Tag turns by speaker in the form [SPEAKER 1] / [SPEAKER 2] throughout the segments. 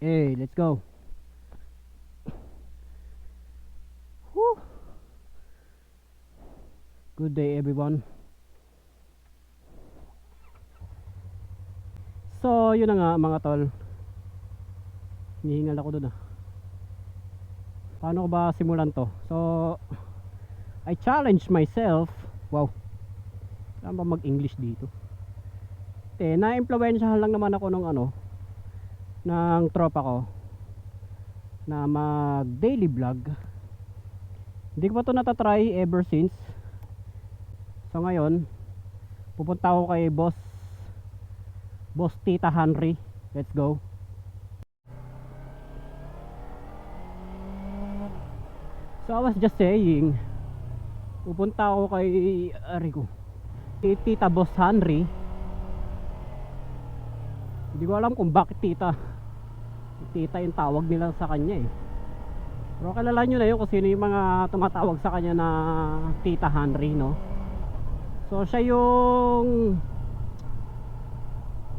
[SPEAKER 1] Hey, let's go. Whew. Good day everyone. So, yun na nga mga tol. Hinihingal ako dun ah. Paano ko ba simulan to? So, I challenge myself. Wow. Saan ba mag-English dito? Eh, na-impluensyahan lang naman ako ng ano, ng tropa ko na mag daily vlog. Hindi ko pa to natatry ever since. So ngayon pupunta ako kay boss boss tita Henry. Let's go. So I was just saying pupunta ako kay ari ko kay tita boss Henry. Hindi ko alam kung bakit tita tita yung tawag nila sa kanya eh. Pero kilala nyo na yun kung sino yung mga tumatawag sa kanya na tita Henry no? So siya yung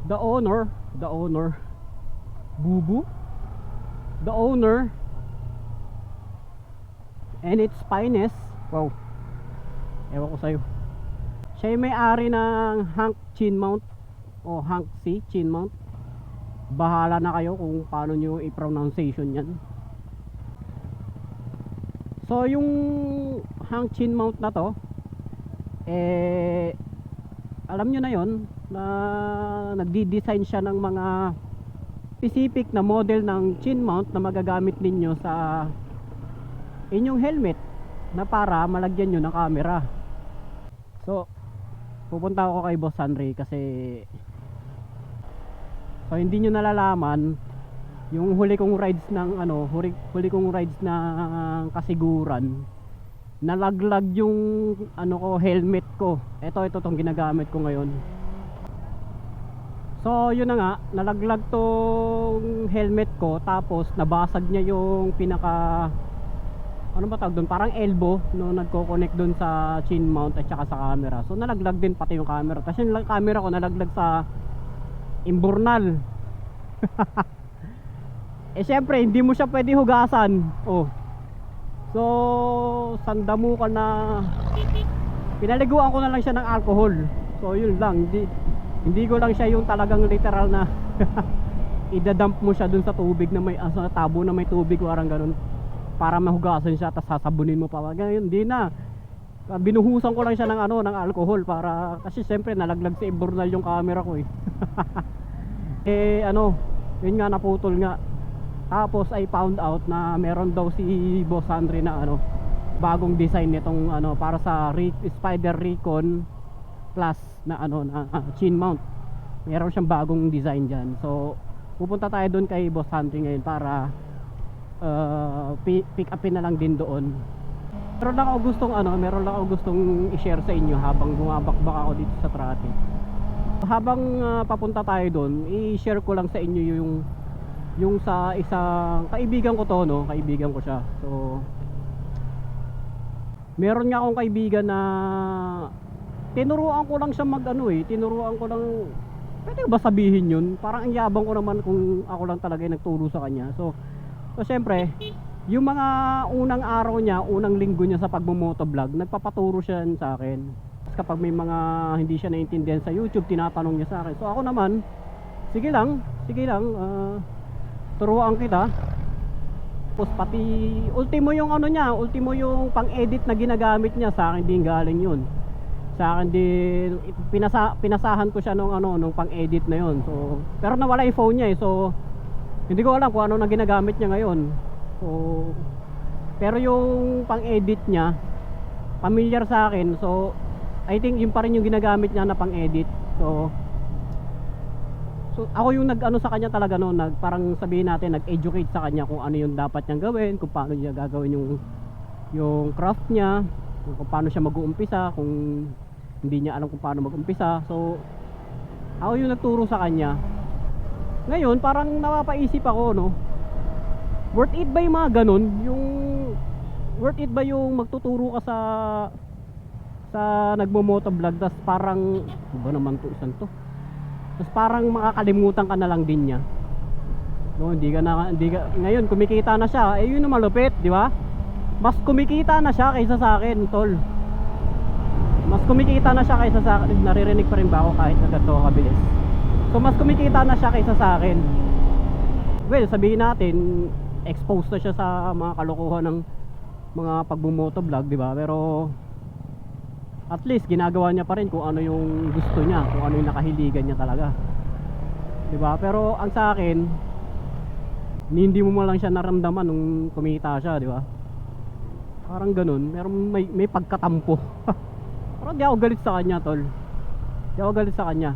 [SPEAKER 1] the owner the owner bubu? The owner and its finest wow ewan ko sa'yo. Siya yung may-ari ng Hank Chin Mount o Hank C. Chin Mount bahala na kayo kung paano nyo i-pronunciation yan. So yung Hang Chin Mount na to eh alam nyo na yon na nagdi-design siya ng mga specific na model ng chin mount na magagamit ninyo sa inyong helmet na para malagyan nyo ng camera. So pupunta ako kay Boss Henry kasi So hindi nyo nalalaman yung huli kong rides ng ano, huli, huli kong rides ng kasiguran. Nalaglag yung ano ko helmet ko. Ito ito tong ginagamit ko ngayon. So yun na nga, nalaglag tong helmet ko tapos nabasag niya yung pinaka ano ba tawag doon? Parang elbow no nagko-connect doon sa chin mount at saka sa camera. So nalaglag din pati yung camera. Tapos yung camera ko nalaglag sa imburnal. Eh syempre hindi mo siya pwede hugasan. Oh. So sanda mo ka na pinaliguan ko na lang siya ng alcohol. So yun lang. Hindi, hindi ko lang siya yung talagang literal na idadump mo siya dun sa tubig na may uh, sa tabo na may tubig parang ganun para mahugasan siya tapos sasabunin mo pa. Ganyan hindi na binuhusan ko lang siya ng ano ng alcohol para kasi siyempre nalaglag sa imburnal yung camera ko eh. Eh ano yun nga naputol nga. Tapos ay found out na meron daw si Boss Andre na ano bagong design nitong ano para sa Re Spider Recon Plus na ano na uh, chin mount. Meron siyang bagong design diyan so pupunta tayo doon kay Boss Andre ngayon para uh, pick upin na lang din doon meron lang ako gustong ano meron lang ako gustong i-share sa inyo habang bumabakbak ako dito sa traffic habang uh, papunta tayo doon, i-share ko lang sa inyo yung yung sa isang kaibigan ko to no, kaibigan ko siya. So Meron nga akong kaibigan na tinuruan ko lang siya mag ano eh, tinuruan ko lang Pwede ba sabihin yun? Parang ang yabang ko naman kung ako lang talaga yung nagturo sa kanya. So, so syempre, yung mga unang araw niya, unang linggo niya sa pagmumotovlog, nagpapaturo siya sa akin kapag may mga hindi siya naintindihan sa YouTube, tinatanong niya sa akin. So ako naman, sige lang, sige lang, uh, turuan kita. Tapos pati ultimo yung ano niya, ultimo yung pang-edit na ginagamit niya sa akin din galing yun. Sa akin din pinasa, pinasahan ko siya nung ano nung pang-edit na yun. So pero nawala yung phone niya eh. So hindi ko alam kung ano na ginagamit niya ngayon. So pero yung pang-edit niya familiar sa akin. So I think yun pa rin yung ginagamit niya na pang-edit. So So ako yung nag-ano sa kanya talaga no, nag parang sabihin natin nag-educate sa kanya kung ano yung dapat niyang gawin, kung paano niya gagawin yung yung craft niya, kung paano siya mag-uumpisa, kung hindi niya alam kung paano mag-umpisa. So ako yung nagturo sa kanya. Ngayon, parang napapaisip ako no. Worth it ba yung mga ganun? Yung worth it ba yung magtuturo ka sa sa nagmo-motovlog tas parang ano ba naman to isang to tapos parang makakalimutan ka na lang din niya No, hindi ka na hindi ka ngayon kumikita na siya. Eh yun ang malupit, di ba? Mas kumikita na siya kaysa sa akin, tol. Mas kumikita na siya kaysa sa akin. Naririnig pa rin ba ako kahit ako kabilis? So mas kumikita na siya kaysa sa akin. Well, sabihin natin, exposed na siya sa mga kalokohan ng mga pagbumotovlog, di ba? Pero at least ginagawa niya pa rin kung ano yung gusto niya, kung ano yung nakahiligan niya talaga. 'Di ba? Pero ang sa akin, hindi mo man lang siya naramdaman nung kumita siya, 'di ba? Parang ganun, meron may may pagkatampo. Pero di ako galit sa kanya, tol. Di ako galit sa kanya.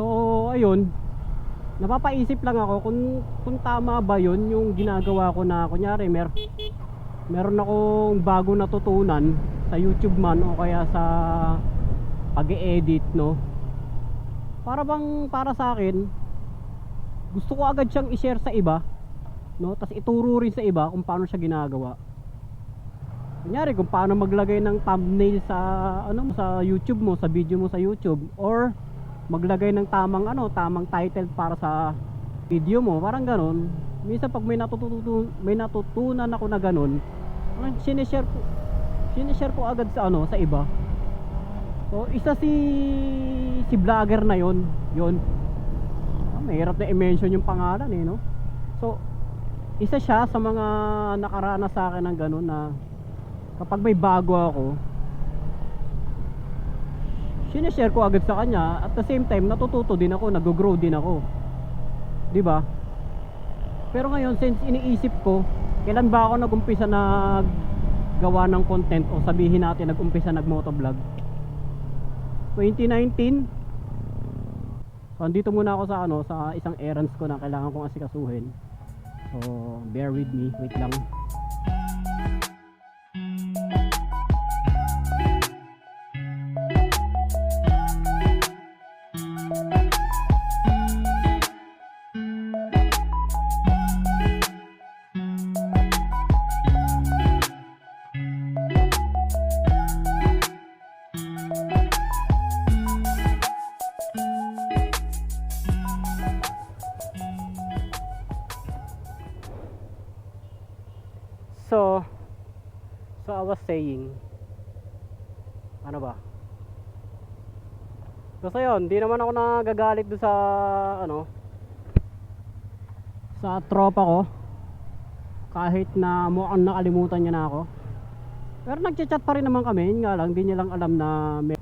[SPEAKER 1] So, ayun, napapaisip lang ako kung kung tama ba 'yon yung ginagawa ko na kunyari mer meron akong bago natutunan sa YouTube man o kaya sa pag-edit no? Para bang para sa akin gusto ko agad siyang i-share sa iba no? Tas ituro rin sa iba kung paano siya ginagawa. Kunyari kung paano maglagay ng thumbnail sa ano sa YouTube mo sa video mo sa YouTube or maglagay ng tamang ano, tamang title para sa video mo, parang ganun. Minsan pag may natutunan, may natutunan ako na ganun, sinishare ko, sinishare ko agad sa ano, sa iba. So, isa si si vlogger na yon, yon. Ah, mahirap na i-mention yung pangalan eh, no? So, isa siya sa mga nakaranas sa akin ng ganun na kapag may bago ako, sinishare ko agad sa kanya. At the same time natututo din ako nag-grow din ako. Di ba? Pero ngayon since iniisip ko kailan ba ako nagumpisa na gawa ng content o sabihin natin nagumpisa nag-motovlog? 2019 so andito muna ako sa ano sa isang errands ko na kailangan kong asikasuhin. So bear with me. Wait lang So, so I was saying, ano ba? Basta yun, di naman ako nagagalit doon sa, ano, sa tropa ko. Kahit na mukhang nakalimutan niya na ako. Pero nagchat-chat pa rin naman kami, yun nga lang, hindi niya lang alam na may,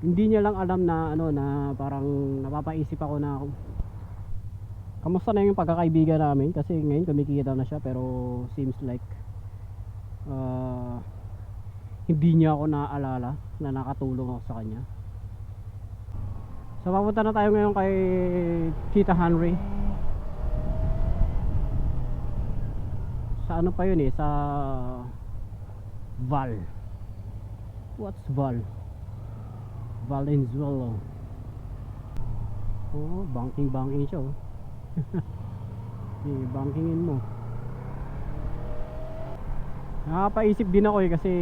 [SPEAKER 1] hindi niya lang alam na, ano, na parang napapaisip ako na kamusta na yung pagkakaibigan namin? Kasi ngayon kumikita na siya pero seems like uh, hindi niya ako naaalala na nakatulong ako sa kanya. So papunta na tayo ngayon kay Tita Henry. Sa ano pa yun eh sa Val. What's Val? Valenzuela. Oh banking banking siya oh eh, bankingin mo Nakapaisip din ako eh kasi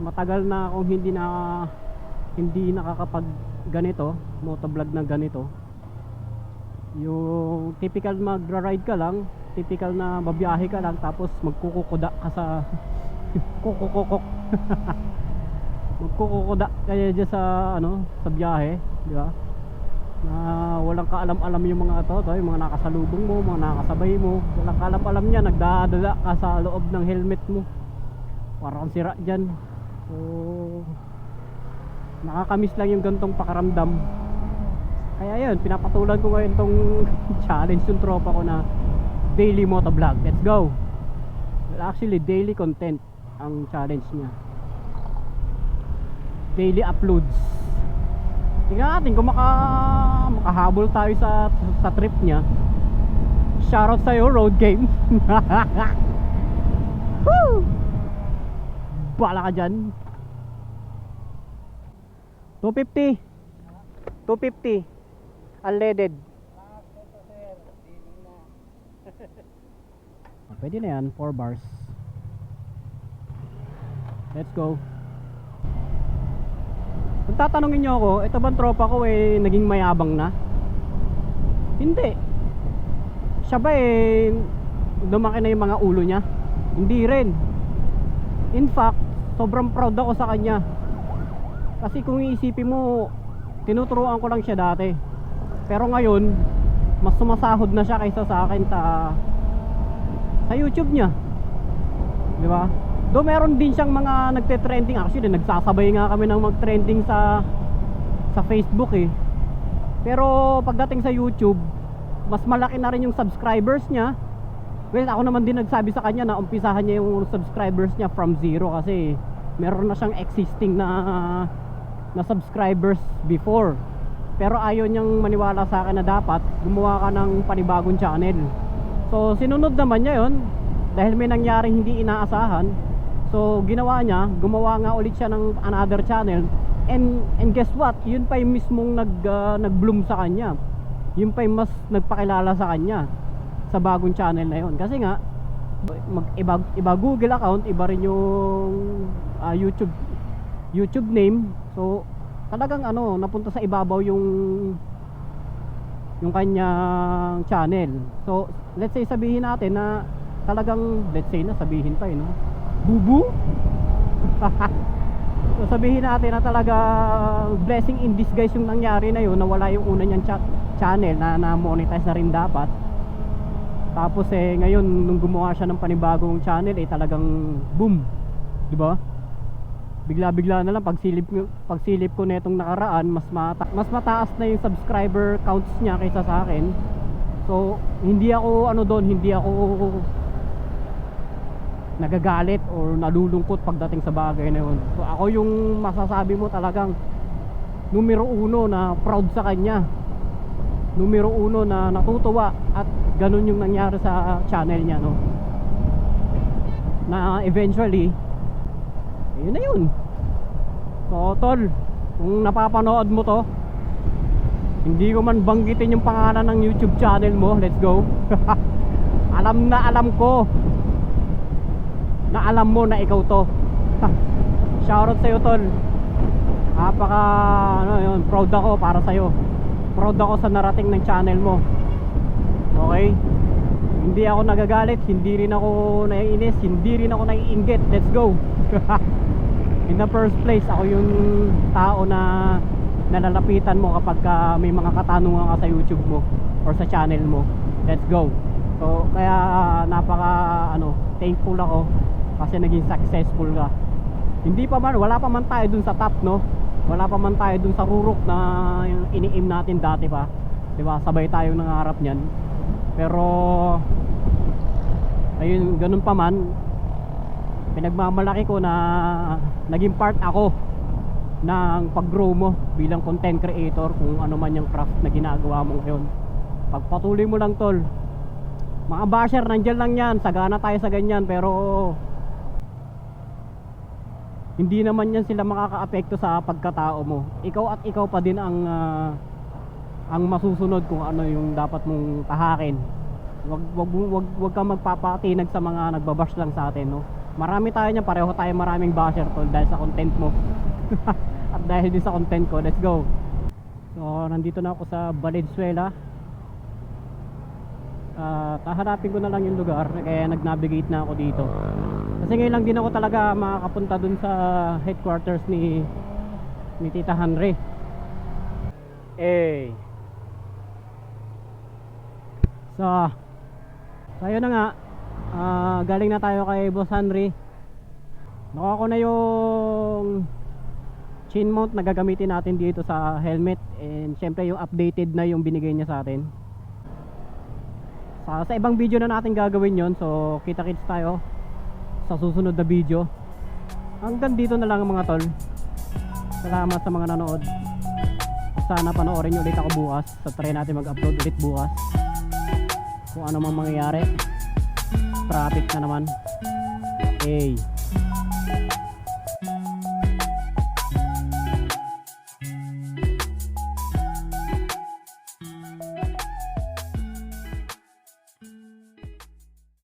[SPEAKER 1] matagal na akong hindi na hindi nakakapag ganito, motovlog na ganito. Yung typical magra-ride ka lang, typical na babiyahe ka lang tapos magkukukuda ka sa kukukukok. magkukukuda kaya dyan sa ano, sa biyahe, di ba? Na walang kaalam-alam yung mga to, to yung mga nakasalubong mo, mga nakasabay mo. Walang kaalam-alam niya, nagdadala ka sa loob ng helmet mo. Parang sira dyan. So nakakamiss lang yung gantong pakaramdam kaya yun, pinapatulan ko ngayon tong challenge yung tropa ko na daily motovlog, let's go! Well, actually daily content ang challenge niya. Daily uploads Tingnan natin kung maka, makahabol tayo sa, sa trip niya. Shoutout sa'yo, road game. Woo! Bala ka dyan. 250. 250. Unleaded. Pwede na yan, 4 bars. Let's go. Tatanungin nyo ako, ito bang tropa ko eh naging mayabang na? Hindi. Siya ba eh lumaki na yung mga ulo niya? Hindi rin. In fact, sobrang proud ako sa kanya. Kasi kung iisipin mo, tinuturuan ko lang siya dati. Pero ngayon, mas sumasahod na siya kaysa sa akin sa sa YouTube niya. Di ba? Do meron din siyang mga nagte-trending actually nagsasabay nga kami ng mag-trending sa sa Facebook eh. Pero pagdating sa YouTube, mas malaki na rin yung subscribers niya. Well, ako naman din nagsabi sa kanya na umpisahan niya yung subscribers niya from zero kasi meron na siyang existing na na subscribers before. Pero ayaw niyang maniwala sa akin na dapat gumawa ka ng panibagong channel. So sinunod naman niya yon dahil may nangyaring hindi inaasahan. So ginawa niya, gumawa nga ulit siya ng another channel. And and guess what? Yun pa yung mismong nag ah, nag-bloom sa kanya. Yun pa yung mas nagpakilala sa kanya sa bagong channel na yon. Kasi nga mag iba, iba Google account, iba rin yung ah, YouTube YouTube name. So talagang ano, napunta sa ibabaw yung yung kanyang channel. So, let's say sabihin natin na talagang let's say na sabihin pa eh, no? Bubu? so, sabihin natin na talaga blessing in disguise yung nangyari na yun, nawala yung una niyang cha- channel na na-monetize na rin dapat. Tapos eh ngayon nung gumawa siya ng panibagong channel eh talagang boom. 'Di ba? Bigla-bigla na lang pagsilip pagsilip ko netong nakaraan mas mata mas mataas na yung subscriber counts niya kaysa sa akin. So hindi ako ano doon, hindi ako nagagalit or nalulungkot pagdating sa bagay na yun. So ako yung masasabi mo talagang numero uno na proud sa kanya. Numero uno na natutuwa at ganun yung nangyari sa channel niya no. Na eventually yun na yun. So tol, kung napapanood mo to hindi ko man banggitin yung pangalan ng YouTube channel mo. Let's go. alam na alam ko na alam mo na ikaw to. Shoutout sa'yo tol. Napaka ano yun proud ako para sa'yo. Proud ako sa narating ng channel mo. Okay? Hindi ako nagagalit hindi rin ako naiinis hindi rin ako naiinggit. Let's go. In the first place ako yung tao na nalalapitan mo kapag ka may mga katanungan ka sa youtube mo or sa channel mo. Let's go. So kaya napaka ano thankful ako kasi naging successful ka. Hindi pa man wala pa man tayo dun sa top no? Wala pa man tayo dun sa rurok na yung ini-aim natin dati pa. Di ba? Sabay tayong nangarap niyan. Pero ayun ganun pa man pinagmamalaki ko na naging part ako ng pag-grow mo bilang content creator kung ano man yung craft na ginagawa mo ngayon. Pagpatuloy mo lang tol. Mga basher nandyan lang yan. Sagana tayo sa ganyan pero hindi naman yan sila makakaapekto sa pagkatao mo. Ikaw at ikaw pa din ang ah, ang masusunod kung ano yung dapat mong tahakin. Wag wag wag, wag kang magpapatinag sa mga nagbabash lang sa atin no? Marami tayo niyan pareho tayo maraming basher tol dahil sa content mo. At dahil din sa content ko let's go. So nandito na ako sa Valenzuela. At hahanapin ko na lang yung lugar kaya nag-navigate na ako dito kasi ngayon lang din ako talaga makakapunta dun sa headquarters ni ni Tita Henry. Eh. So tayo na nga. Ah, galing na tayo kay Boss Henry. Nakuha ko na yung chin mount na gagamitin natin dito sa helmet. And syempre yung updated na yung binigay niya sa atin. Sa, sa ibang video na natin gagawin yon so kita kits tayo sa susunod na video. Hanggang dito na lang mga tol. Salamat sa mga nanood. Sana panoorin nyo ulit ako bukas. So try natin mag upload ulit bukas. Kung ano mang mangyayari. Traffic na naman. Hey